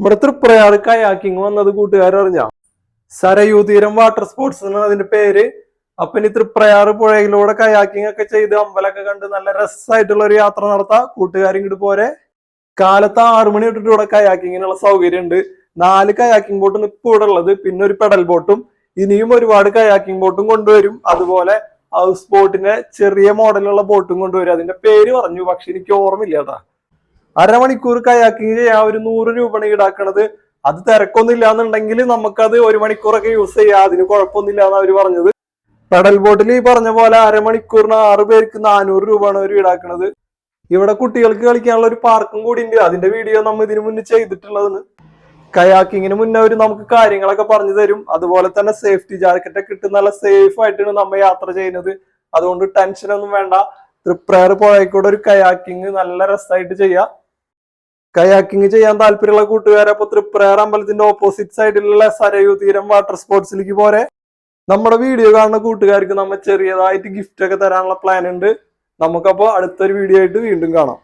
നമ്മുടെ തൃപ്രയാറ് കയാക്കിങ് വന്നത് കൂട്ടുകാർ അറിഞ്ഞ? സരയൂ തീരം വാട്ടർ സ്പോർട്സ് എന്നാണ് അതിന്റെ പേര്. അപ്പൊ ഇനി തൃപ്രയാറ് പുഴയിലൂടെ കയാക്കിംഗ് ഒക്കെ ചെയ്ത് അമ്പലമൊക്കെ കണ്ട് നല്ല രസമായിട്ടുള്ള ഒരു യാത്ര നടത്താം. കൂട്ടുകാരും ഇങ്ങോട്ട് പോരെ. കാലത്ത് ആറു മണി തൊട്ടിട്ട് ഇവിടെ കയാക്കിങ്ങിനുള്ള സൗകര്യം ഉണ്ട്. നാല് കയാക്കിംഗ് ബോട്ടും ഇപ്പൊ ഇവിടെ ഉള്ളത്. പിന്നെ ഒരു പെഡൽ ബോട്ടും. ഇനിയും ഒരുപാട് കയാക്കിംഗ് ബോട്ടും കൊണ്ടുവരും. അതുപോലെ ഹൗസ് ബോട്ടിന്റെ ചെറിയ മോഡലുള്ള ബോട്ടും കൊണ്ടുവരും. അതിന്റെ പേര് പറഞ്ഞു പക്ഷെ എനിക്ക് ഓർമ്മയില്ല അരമണിക്കൂർ കയാക്കിങ് ആ ഒരു നൂറ് രൂപയാണ് ഈടാക്കണത്. അത് തിരക്കൊന്നുമില്ല എന്നുണ്ടെങ്കിൽ നമുക്കത് ഒരു മണിക്കൂറൊക്കെ യൂസ് ചെയ്യാം. അതിന് കുഴപ്പമൊന്നുമില്ല എന്ന് അവർ പറഞ്ഞത്. പെഡൽ ബോട്ടിൽ ഈ പറഞ്ഞ പോലെ അരമണിക്കൂറിന് ആറ് പേർക്ക് നാനൂറ് രൂപയാണ് അവർ ഈടാക്കണത്. ഇവിടെ കുട്ടികൾക്ക് കളിക്കാനുള്ള ഒരു പാർക്കും കൂടി ഉണ്ട് അതിന്റെ വീഡിയോ നമ്മൾ ഇതിനു മുന്നേ ചെയ്തിട്ടുള്ളതെന്ന് കയാക്കിങ്ങിന് മുന്നേ അവർ നമുക്ക് കാര്യങ്ങളൊക്കെ പറഞ്ഞു തരും. അതുപോലെ തന്നെ സേഫ്റ്റി ജാക്കറ്റ് ഒക്കെ ഇട്ട് നല്ല സേഫ് ആയിട്ടാണ് നമ്മൾ യാത്ര ചെയ്യുന്നത്. അതുകൊണ്ട് ടെൻഷനൊന്നും വേണ്ട. തൃപ്രയർ പുഴയ്ക്കൂടെ ഒരു കയാക്കിങ് നല്ല രസമായിട്ട് ചെയ്യാം. കയാക്കിങ് ചെയ്യാൻ താല്പര്യമുള്ള കൂട്ടുകാരെ അപ്പൊ തൃപ്രയാർ അമ്പലത്തിന്റെ ഓപ്പോസിറ്റ് സൈഡിലുള്ള സരയു തീരം വാട്ടർ സ്പോർട്സിലേക്ക് പോരെ. നമ്മുടെ വീഡിയോ കാണുന്ന കൂട്ടുകാർക്ക് നമ്മൾ ചെറിയതായിട്ട് ഗിഫ്റ്റ് ഒക്കെ തരാനുള്ള പ്ലാൻ ഉണ്ട്. നമുക്കപ്പോ അടുത്തൊരു വീഡിയോ ആയിട്ട് വീണ്ടും കാണാം.